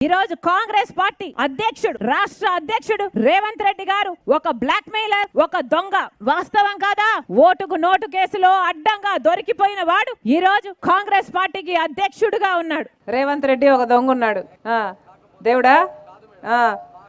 ఈ రోజు కాంగ్రెస్ పార్టీ అధ్యక్షుడు రాష్ట్ర అధ్యక్షుడు రేవంత్ రెడ్డి గారు ఒక బ్లాక్ మెయిలర్ ఒక దొంగ. వాస్తవం కాదా? ఓటుకు నోటు కేసులో అడ్డంగా దొరికిపోయిన వాడు ఈ రోజు కాంగ్రెస్ పార్టీకి అధ్యక్షుడుగా ఉన్నాడు. రేవంత్ రెడ్డి ఒక దొంగ ఉన్నాడు దేవుడా?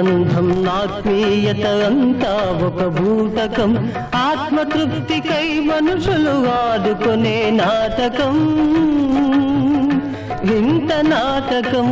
అనుబంధం ఆత్మీయత అంతా ఒక భూతకం ఆత్మతృప్తికై మనుషులు ఆడుకునే నాటకం. వింత నాటకం.